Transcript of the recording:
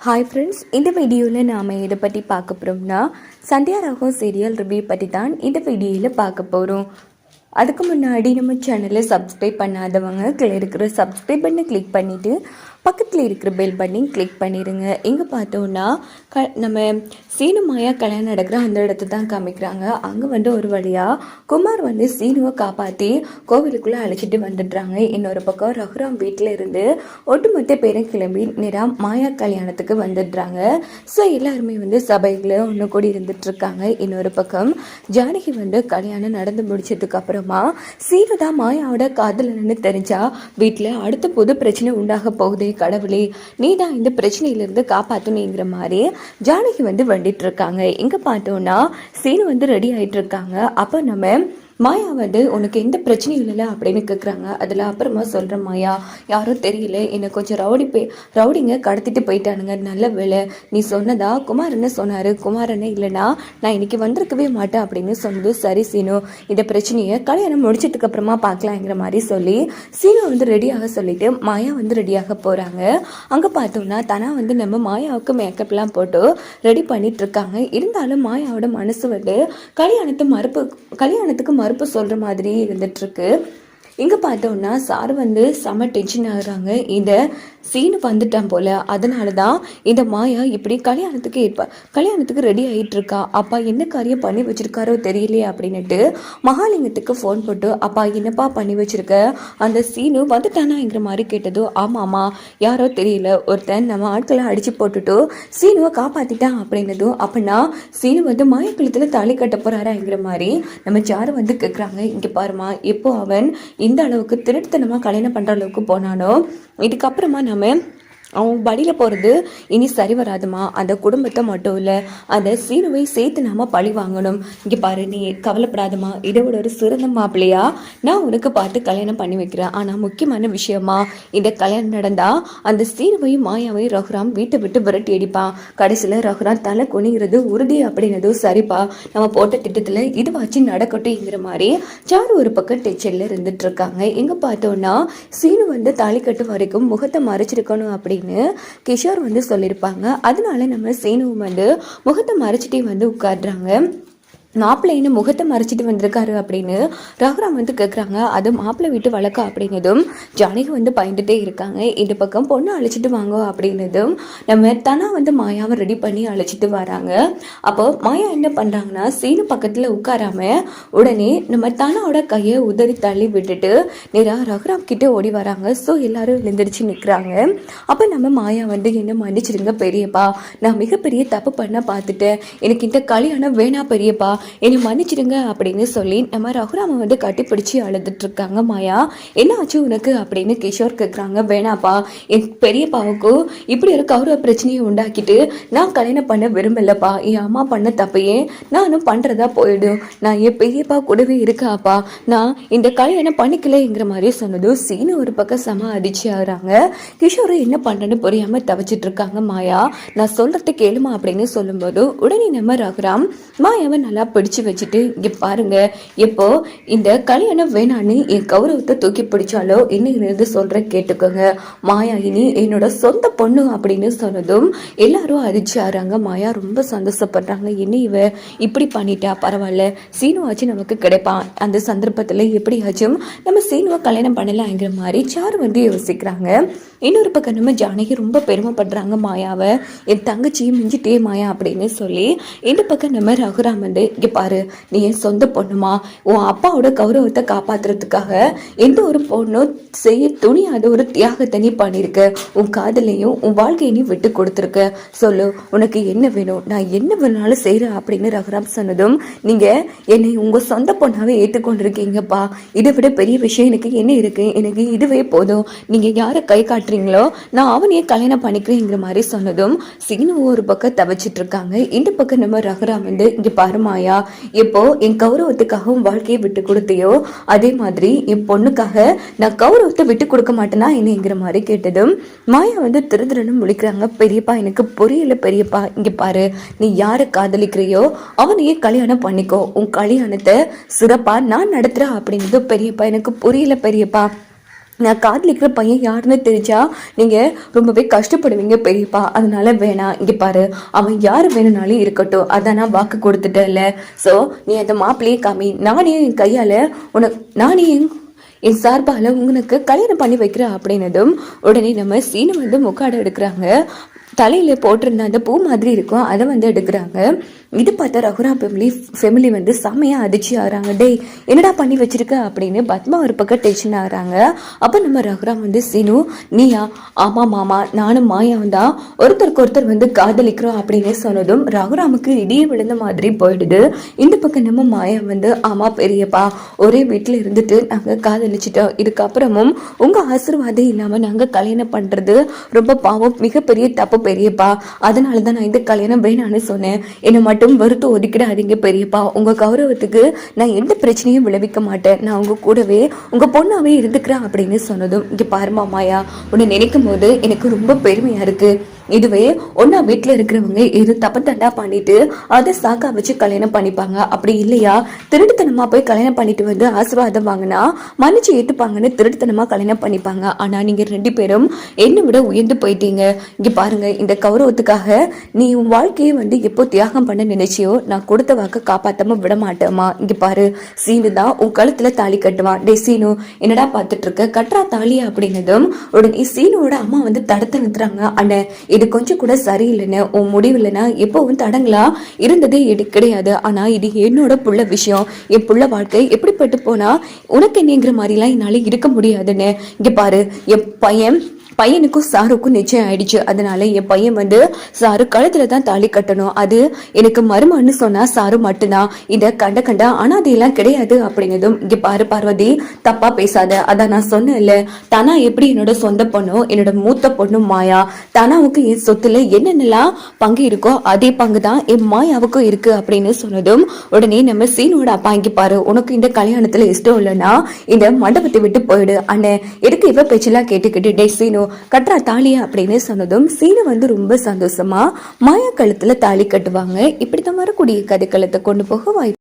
Hi friends இந்த வீடியோவில் நாம் எதை பற்றி பார்க்க போகிறோம்னா சந்தியா ராகம் சீரியல் ரிவ்யூ பற்றி தான் இந்த வீடியோவில் பார்க்க போகிறோம் அதுக்கு முன்னாடி நம்ம சேனலை சப்ஸ்கிரைப் பண்ணாதவங்க கீழே இருக்கிற சப்ஸ்கிரைப் பண்ணி கிளிக் பண்ணிவிட்டு பக்கத்தில் இருக்கிற பெல் பட்டன் கிளிக் பண்ணிடுங்க எங்கே பார்த்தோன்னா க நம்ம சீனு மாயா கல்யாணம் நடக்கிற அந்த இடத்த தான் காமிக்கிறாங்க. அங்கே வந்து ஒரு வழியாக குமார் வந்து சீனுவை காப்பாற்றி கோவிலுக்குள்ளே அழைச்சிட்டு வந்துடுறாங்க. இன்னொரு பக்கம் ரகுராம் வீட்டில் இருந்து ஒட்டுமொத்த பேரும் கிளம்பி நேராக மாயா கல்யாணத்துக்கு வந்துடுறாங்க. ஸோ எல்லாருமே வந்து சபையில் ஒன்று கூடி இருந்துட்டுருக்காங்க இன்னொரு பக்கம் ஜானகி வந்து கல்யாணம் நடந்து முடிச்சதுக்கப்புறமா சீனு தான் மாயாவோட காதலன்னு தெரிஞ்சால் வீட்டில் அடுத்த புது பிரச்சனை உண்டாக போகுதே. கடவுளே நீ தான் இந்த பிரச்சனையிலேருந்து காப்பாற்றணுங்கிற மாதிரி ஜானகி வந்து வண்டிட்டு இருக்காங்க. எங்கே பார்த்தோன்னா சீனு வந்து ரெடி ஆயிட்டு இருக்காங்க. அப்போ நம்ம மாயா வந்து உனக்கு எந்த பிரச்சனையும் இல்லைல்ல அப்படின்னு கேட்குறாங்க அதில் அப்புறமா சொல்கிறேன் மாயா யாரும் தெரியல. என்னை கொஞ்சம் ரவுடி போய் ரவுடிங்க கடத்திட்டு போயிட்டானுங்க. நல்ல வேலை நீ சொன்னதா? குமாரன்னு சொன்னார். குமார் இல்லைனா நான் இன்னைக்கு வந்திருக்கவே மாட்டேன். அப்படின்னு சொன்னது சரி சீனு இந்த பிரச்சனையை கல்யாணம் முடிச்சதுக்கு அப்புறமா பார்க்கலாங்கிற மாதிரி சொல்லி சீனு வந்து ரெடியாக சொல்லிட்டு மாயா வந்து ரெடியாக போகிறாங்க அங்கே பார்த்தோம்னா தனா வந்து நம்ம மாயாவுக்கு மேக்கப்லாம் போட்டு ரெடி பண்ணிட்டு இருக்காங்க. இருந்தாலும் மாயாவோட மனசு வந்து கல்யாணத்தை மறுப்பு கல்யாணத்துக்கு மறுப்பு சொல்கிற மாதிரி இருந்துட்டுருக்கு இங்கே பார்த்தோம்னா சார் வந்து செம டென்ஷன் ஆகுறாங்க. இந்த சீனு வந்துட்டான் போல. அதனால தான் இந்த மாயா இப்படி கல்யாணத்துக்கு ஏற்பா கல்யாணத்துக்கு ரெடி ஆகிட்டு இருக்கா அப்பா என்ன காரியம் பண்ணி வச்சிருக்காரோ தெரியலையே அப்படின்னுட்டு மகாலிங்கத்துக்கு ஃபோன் போட்டு அப்பா என்னப்பா பண்ணி வச்சிருக்க? அந்த சீனு வந்துட்டானாங்கிற மாதிரி கேட்டதோ ஆமாம்மா யாரோ தெரியல. ஒருத்தன் நம்ம ஆட்களை அடித்து போட்டுட்டு சீனுவை காப்பாற்றிட்டான் அப்படின்னதும் அப்படின்னா சீனு வந்து மாயக்குளத்தில் தாலி கட்ட போகிறாராங்கிற மாதிரி நம்ம ஜாரு வந்து கேட்குறாங்க இங்கே பாருமா எப்போ அவன் இந்த அளவுக்கு திருட்டுத்தனமாக கல்யாணம் பண்ணுற அளவுக்கு போனானோ இதுக்கப்புறமா நம்ம அவன் வழியில் போகிறது இனி சரி வராதுமா? அந்த குடும்பத்தை மட்டும் இல்லை அந்த சீருவை சேர்த்து நாம் பழி வாங்கணும். இங்கே பாரு நீ கவலைப்படாதம்மா. இதை விட ஒரு சிறந்த மாப்பிள்ளையா நான் உனக்கு பார்த்து கல்யாணம் பண்ணி வைக்கிறேன். ஆனால் முக்கியமான விஷயமா இந்த கல்யாணம் நடந்தால் அந்த சீருவையும் மாயாவையும் ரகுராம் வீட்டை விட்டு விரட்டி அடிப்பான். கடைசியில் ரகுராம் தலை குனிகிறது உறுதி அப்படின்னதும் சரிப்பா. நம்ம போட்ட திட்டத்தில் இதுவாச்சு நடக்கட்டும்ங்கிற மாதிரி சாரு ஒரு பக்கம் டெச்சரில் இருந்துட்டு இருக்காங்க. எங்கே பார்த்தோன்னா சீனு வந்து தாலி கட்டு வரைக்கும் முகத்தை மறைச்சிருக்கணும் அப்படின்னு கிஷோர் வந்து சொல்லியிருப்பாங்க. அதனால நம்ம சீனுவும் வந்து முகத்தை மறைச்சிட்டே வந்து உட்காடுறாங்க மாப்பிள்ளைன்னு முகத்தை மறைச்சிட்டு வந்திருக்காரு அப்படின்னு ரகுராம் வந்து கேட்குறாங்க அது மாப்பிள்ளை வீட்டு வழக்கம் அப்படின்னதும் ஜானகி வந்து பயந்துட்டே இருக்காங்க. இந்த பக்கம் பொண்ணு அழைச்சிட்டு வாங்க அப்படின்னதும் நம்ம தனா வந்து மாயாவை ரெடி பண்ணி அழைச்சிட்டு வராங்க. அப்போ மாயா என்ன பண்ணுறாங்கன்னா சீனு பக்கத்தில் உட்காராம உடனே நம்ம தனாவோட கையை உதறி தள்ளி விட்டுட்டு நேராக ரகுராம் கிட்டே ஓடி வராங்க. ஸோ எல்லாரும் எழுந்திரிச்சு நிற்கிறாங்க அப்போ நம்ம மாயா வந்து என்ன மன்னிச்சிருங்க பெரியப்பா. நான் மிகப்பெரிய தப்பு பண்ண பார்த்துட்டேன். எனக்கு இந்த கல்யாணம் வேணா பெரியப்பா. என்னை மன்னிச்சிடுங்க அப்படின்னு சொல்லி நம்ம ரகுராம வந்து கட்டிப்பிடிச்சி அழுதுட்டு இருக்காங்க மாயா. என்ன ஆச்சு உனக்கு அப்படின்னு கிஷோர் கேட்குறாங்க வேணாப்பா என் பெரியப்பாவுக்கு இப்படி ஒரு கௌரவ பிரச்சனையை உண்டாக்கிட்டு நான் கல்யாணம் பண்ண விரும்பலப்பா. என் அம்மா பண்ண தப்பையே நானும் பண்ணுறதா போயிடும். நான் என் பெரியப்பா கூடவே இருக்காப்பா. நான் இந்த கல்யாணம் பண்ணிக்கலைங்கிற மாதிரி சொன்னதும் சீனு ஒரு பக்கம் சம அதிர்ச்சி ஆகுறாங்க. கிஷோர் என்ன பண்ணுறேன்னு புரியாமல் தவிச்சிட்டு இருக்காங்க மாயா. நான் சொல்கிறத கேளுமா அப்படின்னு சொல்லும்போது உடனே நம்ம ரகுராம் மாயாவை நல்லா பிடிச்சு வச்சுட்டு இங்கே பாருங்க. எப்போ இந்த கல்யாணம் வேணான்னு என் கௌரவத்தை தூக்கி பிடிச்சாலோ இன்னிலிருந்து சொல்கிற கேட்டுக்கோங்க. மாயா இனி என்னோட சொந்த பொண்ணு அப்படின்னு சொன்னதும் எல்லாரும் அதிர்ச்சி ஆறாங்க மாயா ரொம்ப சந்தோஷப்படுறாங்க. என்ன இவ இப்படி பண்ணிட்டா? பரவாயில்ல. சீனுவாச்சும் நமக்கு கிடைப்பான். அந்த சந்தர்ப்பத்தில் எப்படியாச்சும் நம்ம சீனுவை கல்யாணம் பண்ணலாங்கிற மாதிரி சாரு வந்து யோசிக்கிறாங்க. இன்னொரு பக்கம் நம்ம ஜானகி ரொம்ப பெருமைப்படுறாங்க மாயாவை. என் தங்கச்சியும் மிஞ்சிட்டே மாயா அப்படின்னு சொல்லி இந்த பக்கம் நம்ம ரகுராம் வந்து இங்கே பாரு நீ என் சொந்த பொண்ணுமா? உன் அப்பாவோட கௌரவத்தை காப்பாத்துறதுக்காக எந்த ஒரு பொண்ணும் செய்ய துணியாத ஒரு தியாகத்தை நீ பண்ணியிருக்க. உன் காதலையும் உன் வாழ்க்கையை நீ விட்டு கொடுத்துருக்க. சொல்லு உனக்கு என்ன வேணும்? நான் என்ன வேணாலும் செய்கிறேன் அப்படின்னு ரகுராம் சொன்னதும் நீங்கள் என்னை உங்கள் சொந்த பொண்ணாவே ஏற்றுக்கொண்டிருக்கீங்கப்பா. இதை விட பெரிய விஷயம் எனக்கு என்ன இருக்கு? எனக்கு இதுவே போதும். நீங்கள் யாரை கை காட்டுறீங்களோ நான் அவனையே கல்யாணம் பண்ணிக்கிறேங்கிற மாதிரி சொன்னதும் சீனு ஒரு பக்கம் தவச்சிட்டு இருக்காங்க. இந்த பக்கம் நம்ம ரகுராம் வந்து இங்கே பாருமாயா இப்போ என் கௌரவத்துக்காகவும் வாழ்க்கையை விட்டு கொடுத்தியோ அதே மாதிரி என் பொண்ணுக்காக நான் கௌரவத்தை விட்டு கொடுக்க மாட்டேனா என்னங்கிற மாதிரி கேட்டதும் மாயா வந்து திரு முழிக்கிறாங்க. பெரியப்பா எனக்கு புரியல பெரியப்பா. இங்க பாரு நீ யாரை காதலிக்கிறியோ அவனையே கல்யாணம் பண்ணிக்கோ. உன் கல்யாணத்தை சிறப்பா நான் நடத்துறேன் அப்படிங்கிறது பெரியப்பா எனக்கு புரியல பெரியப்பா. நான் காதலிக்கிற பையன் யாருன்னு தெரிஞ்சா நீங்கள் ரொம்பவே கஷ்டப்படுவீங்க பெரியப்பா. அதனால வேணாம் இங்கே பாரு. அவன் யார் வேணும்னாலும் இருக்கட்டும். அதான் நான் வாக்கு கொடுத்துட்டேன்ல. ஸோ நீ அந்த மாப்பிள்ளையே காமி. நானே என் கையால் உனக்கு நானே என் என் சார்பால் உங்களுக்கு கல்யாணம் பண்ணி வைக்கிறேன் அப்படின்னதும் உடனே நம்ம சீனு வந்து முக்காடு எடுக்கிறாங்க. தலையில் போட்டிருந்த அந்த பூ மாதிரி இருக்கும். அதை வந்து எடுக்கிறாங்க. இது பார்த்தா ரகுராம் ஃபேமிலி ஃபேமிலி வந்து செம்மையாக அதிர்ச்சி ஆகிறாங்க. டேய் என்னடா பண்ணி வச்சிருக்க? அப்படின்னு பத்மா ஒரு பக்கம் டென்ஷன் ஆகுறாங்க. அப்போ நம்ம ரகுராம் வந்து சினு நீயா? ஆமாம் மாமா. நானும் மாயாவும் தான். ஒருத்தருக்கு ஒருத்தர் வந்து காதலிக்கிறோம் அப்படின்னு சொன்னதும் ரகுராமுக்கு இடியே விழுந்த மாதிரி போயிடுது. இந்த பக்கம் நம்ம மாயா வந்து ஆமாம் பெரியப்பா. ஒரே வீட்டில் இருந்துட்டு நாங்கள் காதலிச்சிட்டோம். இதுக்கப்புறமும் உங்கள் ஆசீர்வாதம் இல்லாமல் நாங்கள் கல்யாணம் பண்ணுறது ரொம்ப பாவம். மிகப்பெரிய தப்பு பெரியப்பா. அதனால தான் நான் இந்த கல்யாணம் வேணான்னு சொன்னேன். என்னை மட்டும் வருத்தம் ஒதுக்கிடாதீங்க பெரியப்பா. உங்கள் கௌரவத்துக்கு நான் எந்த பிரச்சனையும் விளைவிக்க மாட்டேன். நான் உங்க கூடவே உங்கள் பொண்ணாவே இருந்துக்கிறேன் அப்படின்னு சொன்னதும் இங்கே பாருமா மாயா உன்னை நினைக்கும் போது எனக்கு ரொம்ப பெருமையாக இருக்குது இதுவே ஒன்னா வீட்டில் இருக்கிறவங்க இது தப்பு தண்டா பண்ணிட்டு அதை சாக்கா வச்சு கல்யாணம் பண்ணிப்பாங்க. அப்படி இல்லையா? திருட்டுத்தனமா போய் கல்யாணம் பண்ணிட்டு வந்து ஆசீர்வாதம் வாங்கினா மன்னிச்சு ஏத்துப்பாங்கன்னு திருட்டுத்தனமா கல்யாணம் பண்ணிப்பாங்க. ஆனா நீங்க ரெண்டு பேரும் என்னை விட உயர்ந்து போயிட்டீங்க. இங்க பாருங்க இந்த கௌரவத்துக்காக நீ உன் வாழ்க்கையை வந்து எப்போ தியாகம் பண்ண நினைச்சியோ நான் கொடுத்த வாக்க காப்பாத்தாம விட மாட்டேமா இங்க பாரு சீனு தான் உன் கழுத்துல தாலி கட்டுவான். டே சீனு என்னடா பார்த்துட்டு இருக்க? கட்டுறா தாலி அப்படின்னதும் உடனே சீனுவோட அம்மா வந்து தடுத்து நிறுத்துறாங்க. அண்ணன் இது கொஞ்சம் கூட சரியில்லைன்னு உன் முடிவில்லைன்னா எப்போவும் தடங்களா? இருந்ததே இது கிடையாது. ஆனால் இது என்னோட புள்ள விஷயம். என் புள்ள வாழ்க்கை எப்படிப்பட்டு போனால் உனக்கு என்னங்கிற மாதிரிலாம் என்னால் இருக்க முடியாதுன்னு. இங்கே பாரு என் பையன் பையனுக்கும் சாருக்கும் நிச்சயம் ஆயிடுச்சு. அதனால என் பையன் வந்து சாரு கழுத்துல தான் தாலி கட்டணும். அது எனக்கு மருமன்னு சொன்னா சாரு மட்டும்தான். இத கண்ட கண்ட அனாதையெல்லாம் கிடையாது அப்படிங்கிறதும் இங்க பாரு பார்வதி தப்பா பேசாத. அதான் நான் சொன்னேன்ல தனா எப்படி என்னோட சொந்த பொண்ணும் என்னோட மூத்த பொண்ணும் மாயா? தனாவுக்கு என் சொத்துல என்னென்னலாம் பங்கு இருக்கோ அதே பங்கு தான் என் மாயாவுக்கும் இருக்கு அப்படின்னு சொன்னதும் உடனே நம்ம சீனோட அப்பா இங்க பாரு. உனக்கு இந்த கல்யாணத்துல இஷ்டம் இல்லைன்னா இந்த மண்டபத்தை விட்டு போயிடு. அண்ணே எதுக்கு இவ பேச்செல்லாம் கேட்டுக்கிட்டு டே சீனு கட்டுறா தாலியா அப்படின்னு சொன்னதும் சீனு வந்து ரொம்ப சந்தோஷமா மாயா கழுத்துல தாலி கட்டுவாங்க. இப்படித்தான் வரக்கூடிய கதைக்களத்தை கொண்டு போக வாய்ப்பு